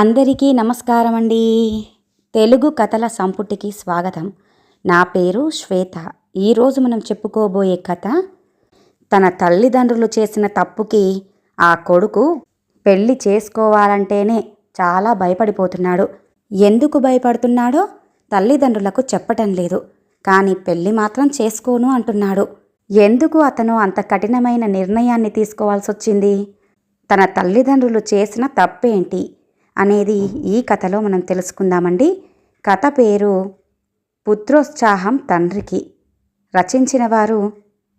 అందరికీ నమస్కారం అండి తెలుగు కథల సంపుటికి స్వాగతం. నా పేరు శ్వేత. ఈరోజు మనం చెప్పుకోబోయే కథ తన తల్లిదండ్రులు చేసిన తప్పుకి ఆ కొడుకు పెళ్ళి చేసుకోవాలంటేనే చాలా భయపడిపోతున్నాడు. ఎందుకు భయపడుతున్నాడో తల్లిదండ్రులకు చెప్పటం లేదు. కానీ పెళ్ళి మాత్రం చేసుకోను అంటున్నాడు. ఎందుకు అతను అంత కఠినమైన నిర్ణయాన్ని తీసుకోవాల్సి వచ్చింది తన తల్లిదండ్రులు చేసిన తప్పేంటి? అనేది ఈ కథలో మనం తెలుసుకుందామండి. కథ పేరు పుత్రోత్సాహం తండ్రికి. రచించిన వారు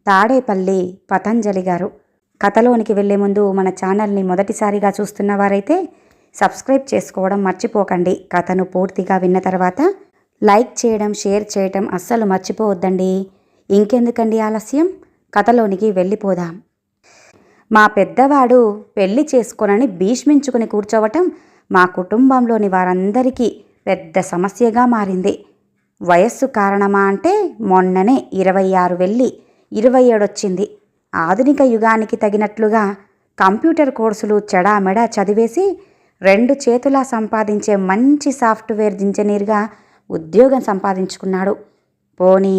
తాడేపల్లి పతంజలి గారు. కథలోనికి వెళ్ళే ముందు మన ఛానల్ని మొదటిసారిగా చూస్తున్న వారైతే సబ్స్క్రైబ్ చేసుకోవడం మర్చిపోకండి. కథను పూర్తిగా విన్న తర్వాత లైక్ చేయడం షేర్ చేయడం అస్సలు మర్చిపోవద్దండి. ఇంకెందుకండి ఆలస్యం? కథలోనికి వెళ్ళిపోదాం. మా పెద్దవాడు పెళ్ళి చేసుకోనని భీష్మించుకుని కూర్చోవటం మా కుటుంబంలోని వారందరికీ పెద్ద సమస్యగా మారింది. వయస్సు కారణమా అంటే మొన్ననే ఇరవై ఆరు వెళ్ళి ఇరవై ఏడొచ్చింది ఆధునిక యుగానికి తగినట్లుగా కంప్యూటర్ కోర్సులు చెడామెడా చదివేసి రెండు చేతులా సంపాదించే మంచి సాఫ్ట్వేర్ ఇంజనీర్గా ఉద్యోగం సంపాదించుకున్నాడు. పోనీ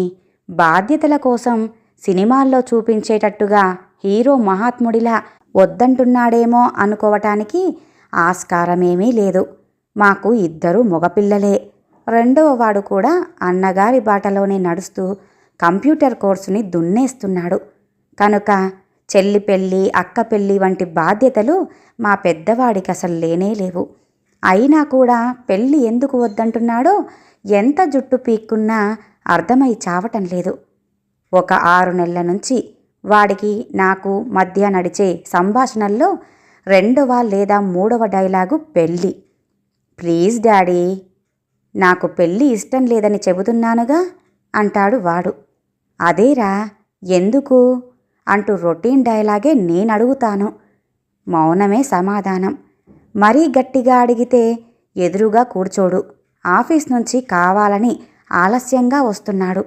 బాధ్యతల కోసం సినిమాల్లో చూపించేటట్టుగా హీరో మహాత్ముడిలా వద్దంటున్నాడేమో అనుకోవటానికి ఆస్కారమేమీ లేదు. మాకు ఇద్దరు మగపిల్లలే. రెండవ వాడు కూడా అన్నగారి బాటలోనే నడుస్తూ కంప్యూటర్ కోర్సుని దున్నేస్తున్నాడు. కనుక చెల్లి పెళ్ళి అక్క పెళ్ళి వంటి బాధ్యతలు మా పెద్దవాడికి అసలు లేనే లేవు. అయినా కూడా పెళ్ళి ఎందుకు వద్దంటున్నాడో ఎంత జుట్టు పీక్కున్నా అర్థమై చావటం లేదు. ఒక ఆరు నెలల నుంచి వాడికి నాకు మధ్య నడిచే సంభాషణల్లో రెండవ లేదా మూడవ డైలాగు పెళ్ళి. ప్లీజ్ డాడీ నాకు పెళ్ళి ఇష్టం లేదని చెబుతున్నానుగా అంటాడు వాడు. అదేరా ఎందుకు? అంటూ రొటీన్ డైలాగే నేను అడుగుతాను. మౌనమే సమాధానం. మరీ గట్టిగా అడిగితే ఎదురుగా కూర్చోడు. ఆఫీస్ నుంచి కావాలని ఆలస్యంగా వస్తున్నాడు.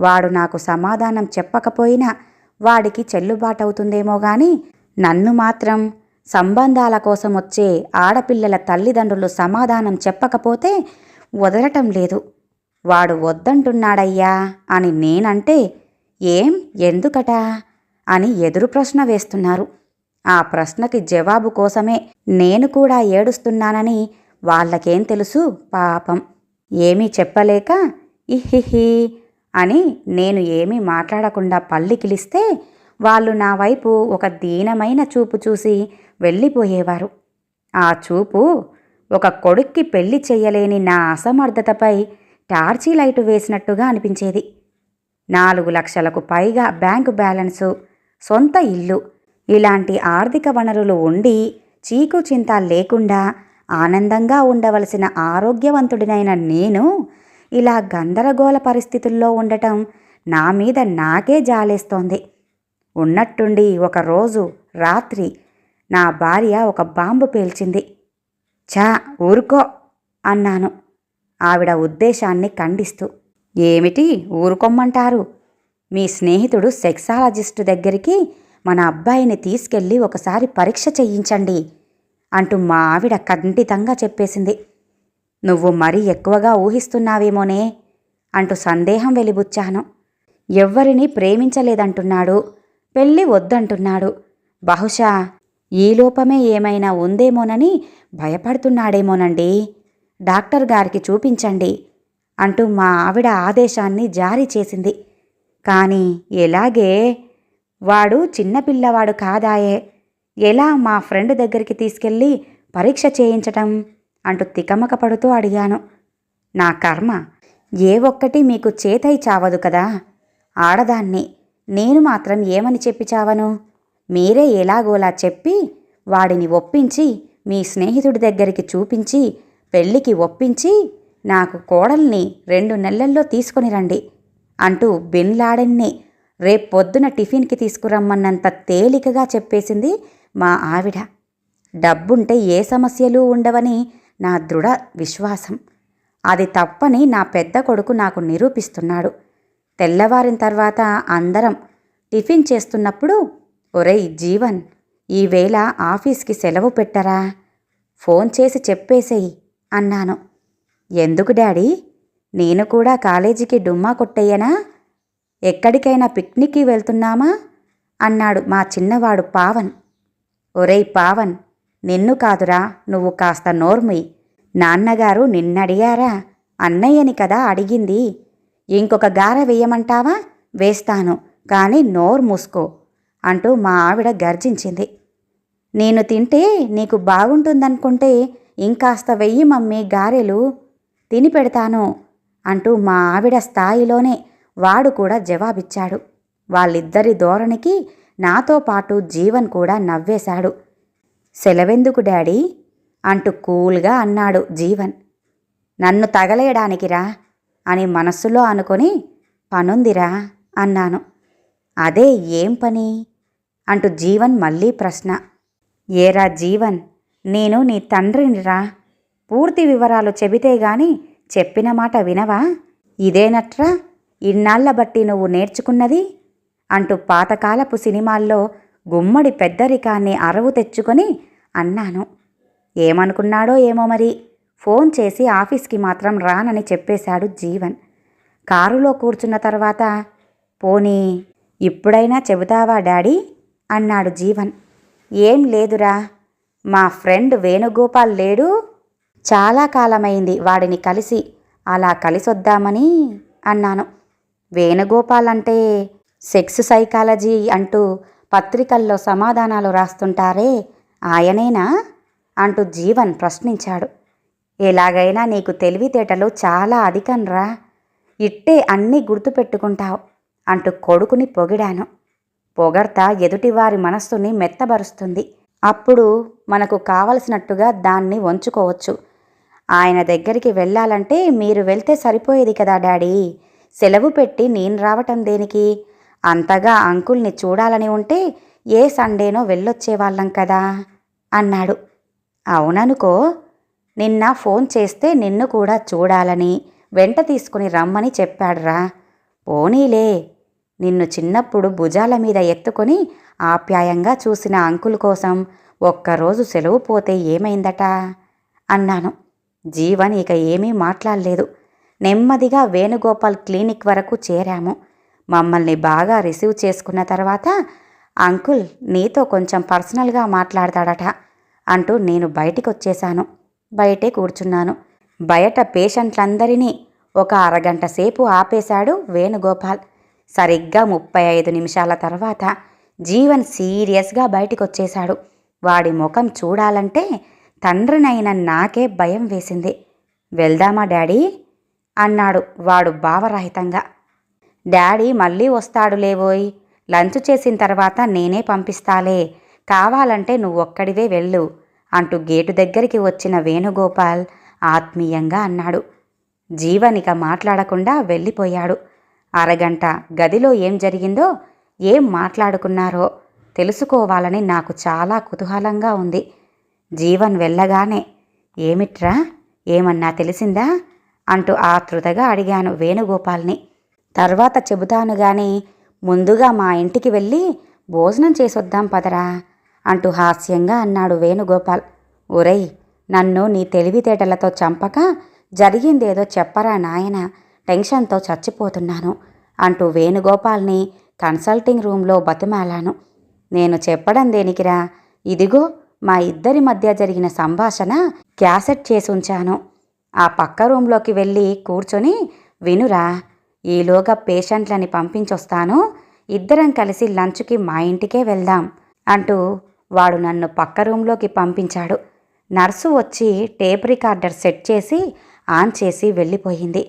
వాడు నాకు సమాధానం చెప్పకపోయినా వాడికి చెల్లుబాటవుతుందేమో గాని నన్ను మాత్రం సంబంధాల కోసం వచ్చే ఆడపిల్లల తల్లిదండ్రులు సమాధానం చెప్పకపోతే వదలటం లేదు. వాడు వద్దంటున్నాడయ్యా అని నేనంటే ఏం ఎందుకట అని ఎదురు ప్రశ్న వేస్తున్నారు. ఆ ప్రశ్నకి జవాబు కోసమే నేను కూడా ఏడుస్తున్నానని వాళ్ళకేం తెలుసు? పాపం. ఏమీ చెప్పలేక ఇహిహి అని నేను ఏమీ మాట్లాడకుండా పల్లికిలిస్తే వాళ్ళు నా వైపు ఒక దీనమైన చూపు చూసి వెళ్ళిపోయేవారు. ఆ చూపు ఒక కొడుక్కి పెళ్ళి చెయ్యలేని నా అసమర్థతపై టార్చీ లైటు వేసినట్టుగా అనిపించేది. నాలుగు లక్షలకు పైగా బ్యాంకు బ్యాలెన్సు సొంత ఇల్లు ఇలాంటి ఆర్థిక వనరులు ఉండి చీకు చింత లేకుండా ఆనందంగా ఉండవలసిన ఆరోగ్యవంతుడినైన నేను ఇలా గందరగోళ పరిస్థితుల్లో ఉండటం నా మీద నాకే జాలేస్తోంది. ఉన్నట్టుండి ఒకరోజు రాత్రి నా భార్య ఒక బాంబు పేల్చింది. చా ఊరుకో అన్నాను. ఆవిడ ఉద్దేశాన్ని ఖండిస్తూ ఏమిటి ఊరుకోమ్మంటారు? మీ స్నేహితుడు సెక్సాలజిస్టు దగ్గరికి మన అబ్బాయిని తీసుకెళ్ళి ఒకసారి పరీక్ష చేయించండి అంటూ మా ఆవిడ ఖండితంగా చెప్పేసింది. నువ్వు మరీ ఎక్కువగా ఊహిస్తున్నావేమోనే అంటూ సందేహం వెలిబుచ్చాను. ఎవ్వరినీ ప్రేమించలేదంటున్నాడు పెళ్ళి వద్దంటున్నాడు. బహుశా ఈ లోపమే ఏమైనా ఉందేమోనని భయపడుతున్నాడేమోనండి. డాక్టర్ గారికి చూపించండి అంటూ మా ఆవిడ ఆదేశాన్ని జారీ చేసింది. కానీ ఎలాగే? వాడు చిన్నపిల్లవాడు కాదాయే. ఎలా మా ఫ్రెండ్ దగ్గరికి తీసుకెళ్ళి పరీక్ష చేయించటం? అంటూ తికమక పడుతూ అడిగాను. నా కర్మ ఏ ఒక్కటి మీకు చేతై చావదు కదా. ఆడదాన్ని నేను మాత్రం ఏమని చెప్పి చావను? మీరే ఎలాగోలా చెప్పి వాడిని ఒప్పించి మీ స్నేహితుడి దగ్గరికి చూపించి పెళ్ళికి ఒప్పించి నాకు కోడల్ని రెండు నెలల్లో తీసుకొని రండి అంటూ బిన్ రేపు రేపొద్దున టిఫిన్కి తీసుకురమ్మన్నంత తేలికగా చెప్పేసింది మా ఆవిడ. డబ్బుంటే ఏ సమస్యలు ఉండవని నా దృఢ విశ్వాసం. అది తప్పని నా పెద్ద కొడుకు నాకు నిరూపిస్తున్నాడు. తెల్లవారిన తర్వాత అందరం టిఫిన్ చేస్తున్నప్పుడు ఒరేయ్ జీవన్ ఈవేళ ఆఫీస్కి సెలవు పెట్టరా? ఫోన్ చేసి చెప్పేసేయి అన్నాను. ఎందుకు డాడీ? నేను కూడా కాలేజీకి డుమ్మా కొట్టయ్యనా ఎక్కడికైనా పిక్నిక్కి వెళ్తున్నామా? అన్నాడు మా చిన్నవాడు పావన్. ఒరేయ్ పావన్ నిన్ను కాదురా నువ్వు కాస్త నోర్మి. నాన్నగారు నిన్నడిగారా? అన్నయ్యని కదా అడిగింది. ఇంకొక గార వేయమంటావా? వేస్తాను కానీ నోరు మూసుకో అంటూ మా ఆవిడ గర్జించింది. నేను తింటే నీకు బాగుంటుందనుకుంటే ఇంకాస్త వెయ్యి మమ్మీ గారెలు తిని పెడతాను అంటూ మా ఆవిడ స్థాయిలోనే వాడు కూడా జవాబిచ్చాడు. వాళ్ళిద్దరి ధోరణికి నాతో పాటు జీవన్ కూడా నవ్వేశాడు. సెలవెందుకు డాడీ? అంటూ కూల్గా అన్నాడు జీవన్. నన్ను తగలేయడానికిరా అని మనస్సులో అనుకొని పనుందిరా అన్నాను. అదే ఏం పని? అంటూ జీవన్ మళ్ళీ ప్రశ్న. ఏరా జీవన్ నేను నీ తండ్రినిరా. పూర్తి వివరాలు చెబితే గాని చెప్పిన మాట వినవా? ఇదేనట్రా? ఇన్నాళ్ళ బట్టి నువ్వు నేర్చుకున్నది? అంటూ పాతకాలపు సినిమాల్లో గుమ్మడి పెద్దరికాన్ని అరవు తెచ్చుకొని అన్నాను. ఏమనుకున్నాడో ఏమో మరి? ఫోన్ చేసి ఆఫీస్కి మాత్రం రానని చెప్పేశాడు జీవన్. కారులో కూర్చున్న తర్వాత పోనీ ఇప్పుడైనా చెబుతావా డాడీ? అన్నాడు జీవన్. ఏం లేదురా మా ఫ్రెండ్ వేణుగోపాల్ లేడు. చాలా కాలమైంది వాడిని కలిసి. అలా కలిసొద్దామని అన్నాను. వేణుగోపాల్ అంటే సెక్స్ సైకాలజీ అంటూ పత్రికల్లో సమాధానాలు రాస్తుంటారే ఆయనేనా? అంటూ జీవన్ ప్రశ్నించాడు. ఎలాగైనా నీకు తెలివితేటలు చాలా అధికంరా ఇట్టే అన్నీ గుర్తుపెట్టుకుంటావు అంటూ కొడుకుని పొగిడాను. పొగడ్త ఎదుటివారి మనస్సుని మెత్తబరుస్తుంది. అప్పుడు మనకు కావలసినట్టుగా దాన్ని వంచుకోవచ్చు. ఆయన దగ్గరికి వెళ్ళాలంటే మీరు వెళ్తే సరిపోయేది కదా డాడీ. సెలవు పెట్టి నేను రావటం దేనికి? అంతగా అంకుల్ని చూడాలని ఉంటే ఏ సండేనో వెళ్ళొచ్చేవాళ్ళం కదా అన్నాడు. అవుననుకో నిన్న ఫోన్ చేస్తే నిన్ను కూడా చూడాలని వెంట తీసుకుని రమ్మని చెప్పాడురా. పోనీలే. నిన్ను చిన్నప్పుడు భుజాల మీద ఎత్తుకొని ఆప్యాయంగా చూసిన అంకుల్ కోసం ఒక్కరోజు సెలవు పోతే ఏమైందట? అన్నాను. జీవన్ ఇక ఏమీ మాట్లాడలేదు. నెమ్మదిగా వేణుగోపాల్ క్లినిక్ వరకు చేరాము. మమ్మల్ని బాగా రిసీవ్ చేసుకున్న తర్వాత అంకుల్ నీతో కొంచెం పర్సనల్గా మాట్లాడతాడట అంటూ నేను బయటికి వచ్చేశాను బయటే కూర్చున్నాను. బయట పేషెంట్లందరినీ ఒక అరగంట సేపు ఆపేశాడు వేణుగోపాల్. సరిగ్గా ముప్పై ఐదు నిమిషాల తర్వాత జీవన్ సీరియస్గా బయటికొచ్చేశాడు. వాడి ముఖం చూడాలంటే తండ్రినైన నాకే భయం వేసింది. వెళ్దామా డాడీ? అన్నాడు వాడు భావరహితంగా. డాడీ మళ్ళీ వస్తాడు లేవోయ్ లంచ్ చేసిన తర్వాత నేనే పంపిస్తాలే. కావాలంటే నువ్వొక్కడివే వెళ్ళు. అంటూ గేటు దగ్గరికి వచ్చిన వేణుగోపాల్ ఆత్మీయంగా అన్నాడు. జీవనిక మాట్లాడకుండా వెళ్ళిపోయాడు. అరగంట గదిలో ఏం జరిగిందో ఏం మాట్లాడుకున్నారో తెలుసుకోవాలని నాకు చాలా కుతూహలంగా ఉంది. జీవన్ వెళ్ళగానే ఏమిట్రా? ఏమన్నా తెలిసిందా? అంటూ ఆతృతగా అడిగాను వేణుగోపాల్ని. తర్వాత చెబుతాను గాని ముందుగా మా ఇంటికి వెళ్ళి భోజనం చేసొద్దాం పదరా? అంటూ హాస్యంగా అన్నాడు వేణుగోపాల్. ఒరేయ్ నన్ను నీ తెలివితేటలతో చంపక జరిగిందేదో చెప్పరా నాయన టెన్షన్తో చచ్చిపోతున్నాను అంటూ వేణుగోపాల్ని కన్సల్టింగ్ రూమ్లో బతిమాలాను. నేను చెప్పడం దేనికిరా? ఇదిగో మా ఇద్దరి మధ్య జరిగిన సంభాషణ క్యాసెట్ చేసి ఉంచాను. ఆ పక్క రూంలోకి వెళ్ళి కూర్చొని వినురా ఈలోగా పేషెంట్లని పంపించొస్తాను. ఇద్దరం కలిసి లంచ్కి మా ఇంటికే వెళ్దాం అంటూ వాడు నన్ను పక్క రూంలోకి పంపించాడు. నర్సు వచ్చి టేప్ రికార్డర్ సెట్ చేసి ఆన్ చేసి వెళ్ళిపోయింది.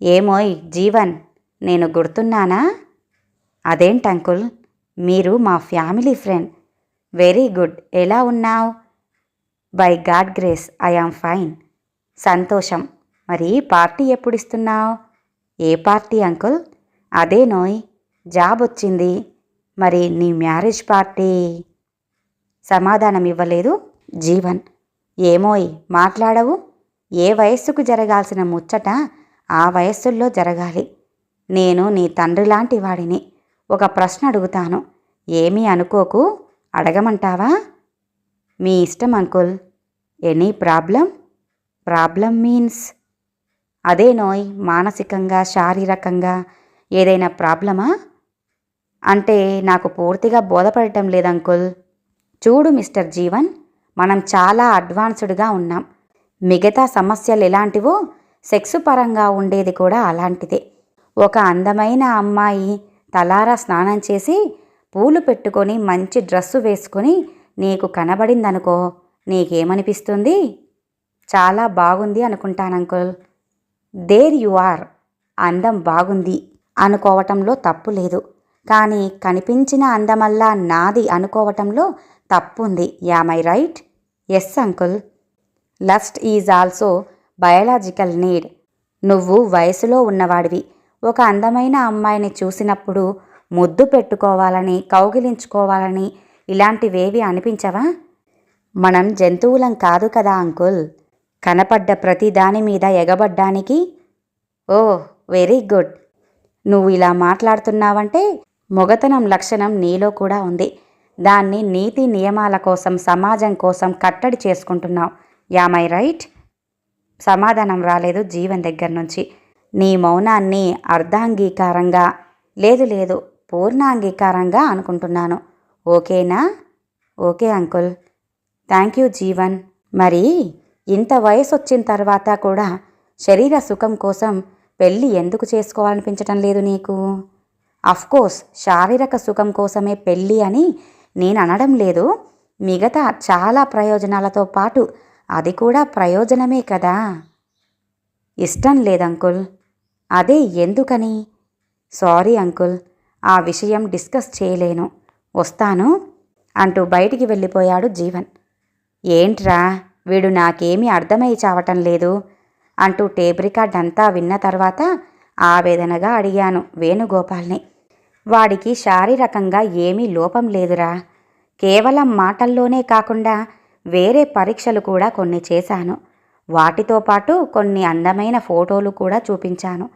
ఏమోయ్ జీవన్ నేను గుర్తున్నానా? అదేంటంకుల్ మీరు మా ఫ్యామిలీ ఫ్రెండ్. Very good. ఎలా ఉన్నావు? By God grace I am fine. సంతోషం. మరి పార్టీ ఎప్పుడు ఇస్తున్నావు ఏ పార్టీ అంకుల్? అదే నోయ్ జాబ్ వచ్చింది. మరి నీ మ్యారేజ్ పార్టీ? సమాధానం ఇవ్వలేదు జీవన్ ఏమోయ్ మాట్లాడవు. ఏ వయస్సుకు జరగాల్సిన ముచ్చట ఆ వయస్సుల్లో జరగాలి. నేను నీ తండ్రి లాంటి వాడిని. ఒక ప్రశ్న అడుగుతాను. ఏమీ అనుకోకు. అడగమంటావా? మీ ఇష్టం uncle. Any problem? Problem means? అదే నోయ్ మానసికంగా శారీరకంగా ఏదైనా ప్రాబ్లమా? అంటే నాకు పూర్తిగా బోధపడటం లేదు అంకుల్. చూడు మిస్టర్ జీవన్ మనం చాలా అడ్వాన్స్డ్గా ఉన్నాం. మిగతా సమస్యలు ఎలాంటివో సెక్స్ పరంగా ఉండేది కూడా అలాంటిదే. ఒక అందమైన అమ్మాయి తలారా స్నానం చేసి పూలు పెట్టుకొని మంచి డ్రెస్సు వేసుకొని నీకు కనబడిందనుకో నీకేమనిపిస్తుంది? చాలా బాగుంది అనుకుంటాను అంకుల్. There you are. అందం బాగుంది అనుకోవటంలో తప్పు లేదు. కానీ కనిపించిన అందమల్లా నాది అనుకోవటంలో తప్పుంది. Am I right? Yes uncle. Lust is also biological need. నువ్వు వయసులో ఉన్నవాడివి. ఒక అందమైన అమ్మాయిని చూసినప్పుడు ముద్దు పెట్టుకోవాలని కౌగిలించుకోవాలని ఇలాంటివేవి అనిపించవా? మనం జంతువులం కాదు కదా అంకుల్. కనపడ్డ ప్రతి దాని మీద ఎగబడ్డానికి? ఓ వెరీ గుడ్. నువ్వు ఇలా మాట్లాడుతున్నావంటే మొగతనం లక్షణం నీలో కూడా ఉంది. దాన్ని నీతి నియమాల కోసం సమాజం కోసం కట్టడి చేసుకుంటున్నావు. యామై రైట్ సమాధానం రాలేదు జీవన్ దగ్గర నుంచి. నీ మౌనాన్ని అర్ధాంగీకారంగా లేదు లేదు పూర్ణాంగీకారంగా అనుకుంటున్నాను. ఓకేనా? Okay uncle. Thank you Jeevan. మరి ఇంత వయసు వచ్చిన తర్వాత కూడా శరీర సుఖం కోసం పెళ్ళి ఎందుకు చేసుకోవాలనిపించటం లేదు నీకు? అఫ్కోర్స్ శారీరక సుఖం కోసమే పెళ్ళి అని నేను అనడం లేదు. మిగతా చాలా ప్రయోజనాలతో పాటు అది కూడా ప్రయోజనమే కదా? ఇష్టం లేదంకుల్ అదే ఎందుకని? సారీ అంకుల్ ఆ విషయం డిస్కస్ చేయలేను. వస్తాను అంటూ బయటికి వెళ్ళిపోయాడు జీవన్. ఏంట్రా వీడు నాకేమీ అర్థమై చావటం లేదు అంటూ టేప్ రికార్డ్ అంతా విన్న తర్వాత ఆవేదనగా అడిగాను వేణుగోపాల్ని. వాడికి శారీరకంగా ఏమీ లోపం లేదురా. కేవలం మాటల్లోనే కాకుండా వేరే పరీక్షలు కూడా కొన్ని చేశాను. వాటితో పాటు కొన్ని అందమైన ఫోటోలు కూడా చూపించాను.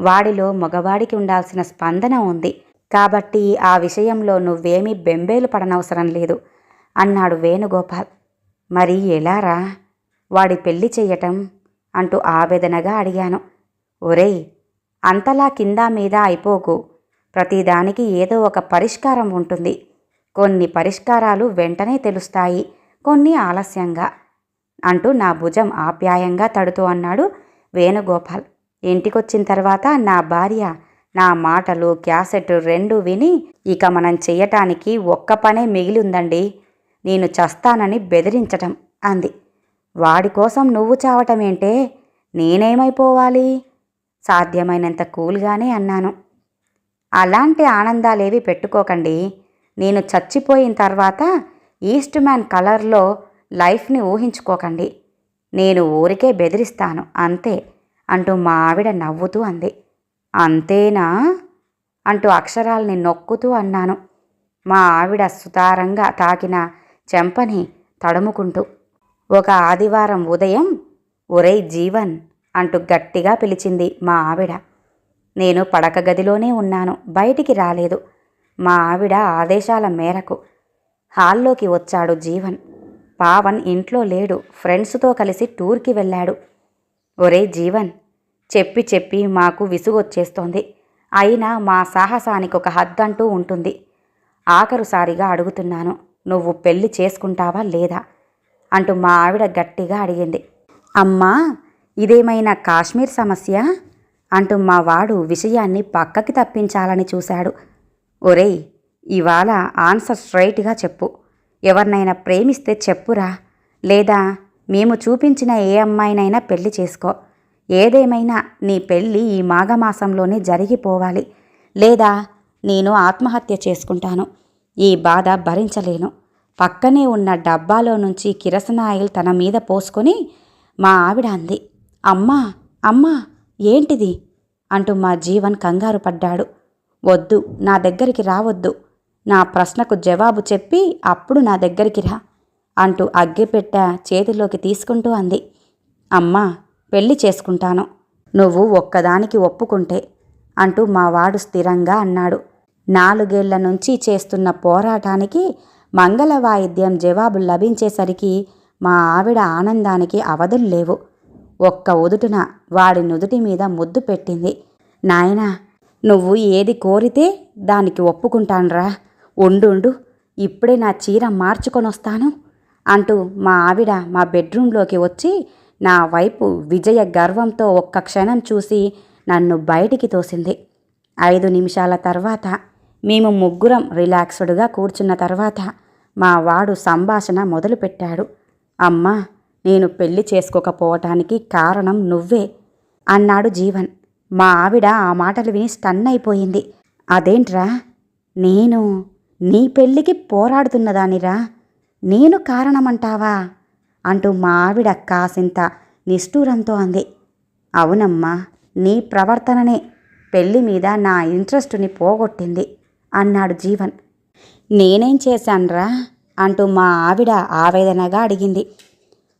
వాడిలో మగవాడికి ఉండాల్సిన స్పందన ఉంది. కాబట్టి ఆ విషయంలో నువ్వేమీ బెంబేలు పడనవసరం లేదు అన్నాడు వేణుగోపాల్. మరి ఎలారా? వాడి పెళ్ళి చెయ్యటం? అంటూ ఆవేదనగా అడిగాను. ఒరేయ్ అంతలా కింద మీద అయిపోకు. ప్రతిదానికి ఏదో ఒక పరిష్కారం ఉంటుంది. కొన్ని పరిష్కారాలు వెంటనే తెలుస్తాయి కొన్ని ఆలస్యంగా. అంటూ నా భుజం ఆప్యాయంగా తడుతూ అన్నాడు వేణుగోపాల్. ఇంటికొచ్చిన తర్వాత నా భార్య నా మాటలు క్యాసెట్ రెండు విని ఇక మనం చెయ్యటానికి ఒక్క పనే మిగిలి ఉందండి నేను చస్తానని బెదిరించటం అంది. వాడి కోసం నువ్వు చావటమేంటే నేనేమైపోవాలి? సాధ్యమైనంత కూల్గానే అన్నాను. అలాంటి ఆనందాలేవి పెట్టుకోకండి. నేను చచ్చిపోయిన తర్వాత ఈస్ట్ మ్యాన్ కలర్లో లైఫ్ని ఊహించుకోకండి. నేను ఊరికే బెదిరిస్తాను అంతే అంటూ మా ఆవిడ నవ్వుతూ అంది. అంతేనా? అంటూ అక్షరాల్ని నొక్కుతూ అన్నాను. మా ఆవిడ సుతారంగా తాకిన చెంపని తడుముకుంటూ. ఒక ఆదివారం ఉదయం ఒరే జీవన్ అంటూ గట్టిగా పిలిచింది మా ఆవిడ. నేను పడక గదిలోనే ఉన్నాను బయటికి రాలేదు. మా ఆవిడ ఆదేశాల మేరకు హాల్లోకి వచ్చాడు జీవన్. పావన్ ఇంట్లో లేడు ఫ్రెండ్స్తో కలిసి టూర్కి వెళ్ళాడు. ఒరే జీవన్ చెప్పి చెప్పి మాకు విసుగొచ్చేస్తోంది అయినా మా సాహసానికి ఒక హద్దంటూ ఉంటుంది. ఆఖరుసారిగా అడుగుతున్నాను నువ్వు పెళ్ళి చేసుకుంటావా లేదా? అంటూ మా ఆవిడ గట్టిగా అడిగింది. అమ్మా ఇదేమైనా కాశ్మీర్ సమస్య? అంటూ మా వాడు విషయాన్ని పక్కకి తప్పించాలని చూశాడు. ఒరేయ్ ఇవాళ ఆన్సర్ స్ట్రైట్గా చెప్పు. ఎవరినైనా ప్రేమిస్తే చెప్పురా. లేదా మేము చూపించిన ఏ అమ్మాయినైనా పెళ్ళి చేసుకో. ఏదేమైనా నీ పెళ్ళి ఈ మాఘమాసంలోనే జరిగిపోవాలి. లేదా నేను ఆత్మహత్య చేసుకుంటాను. ఈ బాధ భరించలేను. పక్కనే ఉన్న డబ్బాలో నుంచి కిరసనాయిల్ తన మీద పోసుకొని మా ఆవిడ అంది. అమ్మా అమ్మా ఏంటిది? అంటూ మా జీవన్ కంగారు పడ్డాడు. వద్దు నా దగ్గరికి రావద్దు. నా ప్రశ్నకు జవాబు చెప్పి అప్పుడు నా దగ్గరికి రా అంటూ అగ్గిపెట్ట చేతిలోకి తీసుకుంటూ అంది. అమ్మా పెళ్ళి చేసుకుంటాను. నువ్వు ఒక్కదానికి ఒప్పుకుంటే అంటూ మా వాడు స్థిరంగా అన్నాడు. నాలుగేళ్ళ నుంచి చేస్తున్న పోరాటానికి మంగళ వాయిద్యం జవాబు లభించేసరికి మా ఆవిడ ఆనందానికి అవధులు లేవు. ఒక్క ఉదుటున వాడి నుదుటి మీద ముద్దు పెట్టింది. నాయనా నువ్వు ఏది కోరితే దానికి ఒప్పుకుంటాన్రా. ఉండుండు ఇప్పుడే నా చీర మార్చుకొనొస్తాను అంటూ మా ఆవిడ మా బెడ్రూంలోకి వచ్చి నా వైపు విజయ గర్వంతో ఒక్క క్షణం చూసి నన్ను బయటికి తోసింది. ఐదు నిమిషాల తర్వాత మేము ముగ్గురం రిలాక్స్డ్గా కూర్చున్న తర్వాత మా వాడు సంభాషణ మొదలుపెట్టాడు. అమ్మా నేను పెళ్ళి చేసుకోకపోవటానికి కారణం నువ్వే అన్నాడు జీవన్. మా ఆవిడ ఆ మాటలు విని స్టన్ అయిపోయింది. అదేంట్రా? నేను నీ పెళ్ళికి పోరాడుతున్నదానిరా? నేను కారణమంటావా? అంటూ మా ఆవిడ కాసింత నిష్ఠూరంతో అంది. అవునమ్మా నీ ప్రవర్తననే పెళ్ళి మీద నా ఇంట్రెస్టుని పోగొట్టింది అన్నాడు జీవన్. నేనేం చేశాన్రా? అంటూ మా ఆవిడ ఆవేదనగా అడిగింది.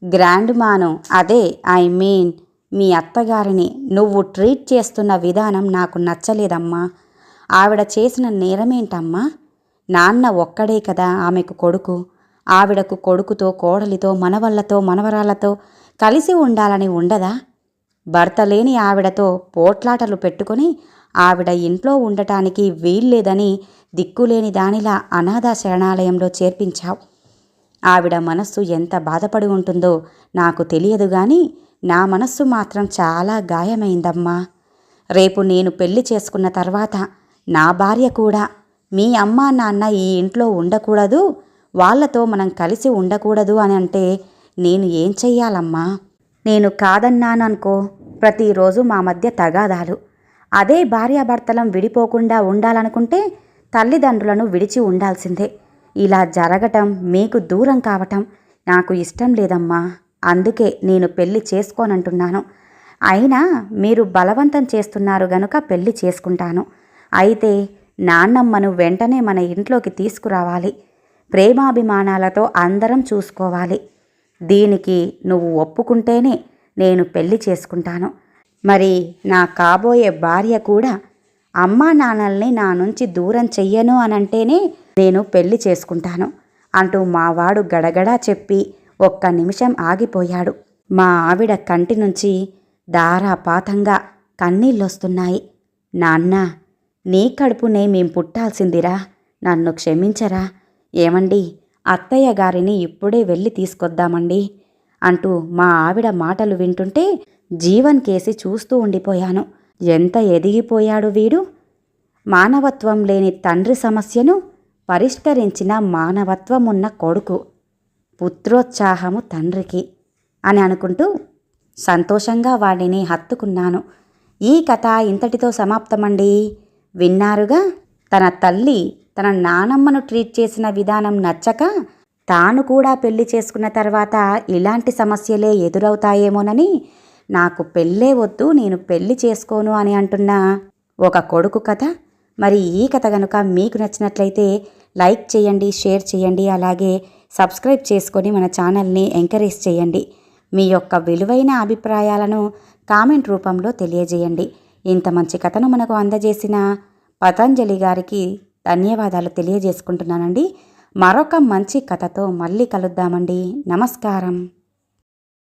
గ్రాండ్ మాను. అదే ఐ మీన్ మీ అత్తగారిని. నువ్వు ట్రీట్ చేస్తున్న విధానం నాకు నచ్చలేదమ్మా. ఆవిడ చేసిన నేరమేంటమ్మా? నాన్న ఒక్కడే కదా ఆమెకు కొడుకు. ఆవిడకు కొడుకుతో కోడలితో మనవళ్ళతో మనవరాలతో కలిసి ఉండాలని ఉండదా? భర్త లేని ఆవిడతో పోట్లాటలు పెట్టుకొని ఆవిడ ఇంట్లో ఉండటానికి వీల్లేదని దిక్కులేని దానిలా అనాథ శరణాలయంలో చేర్పించావు. ఆవిడ మనస్సు ఎంత బాధపడి ఉంటుందో నాకు తెలియదు గాని నా మనస్సు మాత్రం చాలా గాయమైందమ్మా. రేపు నేను పెళ్ళి చేసుకున్న తర్వాత నా భార్య కూడా మీ అమ్మా నాన్న ఈ ఇంట్లో ఉండకూడదు వాళ్ళతో మనం కలిసి ఉండకూడదు అని అంటే నేను ఏం చెయ్యాలమ్మా? నేను కాదన్నాననుకో ప్రతిరోజు మా మధ్య తగాదాలు. అదే భార్యాభర్తలం విడిపోకుండా ఉండాలనుకుంటే తల్లిదండ్రులను విడిచి ఉండాల్సిందే. ఇలా జరగటం మీకు దూరం కావటం నాకు ఇష్టం లేదమ్మా. అందుకే నేను పెళ్ళి చేసుకోనంటున్నాను. అయినా మీరు బలవంతం చేస్తున్నారు గనుక పెళ్ళి చేసుకుంటాను. అయితే నాన్నమ్మను వెంటనే మన ఇంట్లోకి తీసుకురావాలి. ప్రేమాభిమానాలతో అందరం చూసుకోవాలి. దీనికి నువ్వు ఒప్పుకుంటేనే నేను పెళ్ళి చేసుకుంటాను. మరి నా కాబోయే భార్య కూడా అమ్మా నాన్నల్ని నా నుంచి దూరం చెయ్యను అనంటేనే నేను పెళ్ళి చేసుకుంటాను అంటూ మావాడు గడగడా చెప్పి ఒక్క నిమిషం ఆగిపోయాడు. మా ఆవిడ కంటి నుంచి ధారాపాతంగా కన్నీళ్ళొస్తున్నాయి. నాన్న నీ కడుపునే మేం పుట్టాల్సిందిరా. నన్ను క్షమించరా. ఏమండి? అత్తయ్య గారిని ఇప్పుడే వెళ్ళి తీసుకొద్దామండి అంటూ మా ఆవిడ మాటలు వింటుంటే జీవన్ కేసి చూస్తూ ఉండిపోయాను. ఎంత ఎదిగిపోయాడు వీడు? మానవత్వం లేని తండ్రి సమస్యను పరిష్కరించిన మానవత్వమున్న కొడుకు. పుత్రోత్సాహము తండ్రికి అని అనుకుంటూ సంతోషంగా వాడిని హత్తుకున్నాను. ఈ కథ ఇంతటితో సమాప్తమండి. విన్నారుగా? తన తల్లి తన నానమ్మను ట్రీట్ చేసిన విధానం నచ్చక తాను కూడా పెళ్ళి చేసుకున్న తర్వాత ఇలాంటి సమస్యలే ఎదురవుతాయేమోనని నాకు పెళ్ళే వద్దు నేను పెళ్ళి చేసుకోను అని అంటున్న ఒక కొడుకు కథ. మరి ఈ కథ కనుక మీకు నచ్చినట్లయితే లైక్ చేయండి షేర్ చేయండి అలాగే సబ్స్క్రైబ్ చేసుకొని మన ఛానల్ని ఎంకరేజ్ చేయండి. మీ యొక్క విలువైన అభిప్రాయాలను కామెంట్ రూపంలో తెలియజేయండి. ఇంత మంచి కథను మనకు అందజేసిన పతంజలి గారికి ధన్యవాదాలు తెలియజేసుకుంటున్నానండి. మరొక మంచి కథతో మళ్ళీ కలుద్దామండి. నమస్కారం.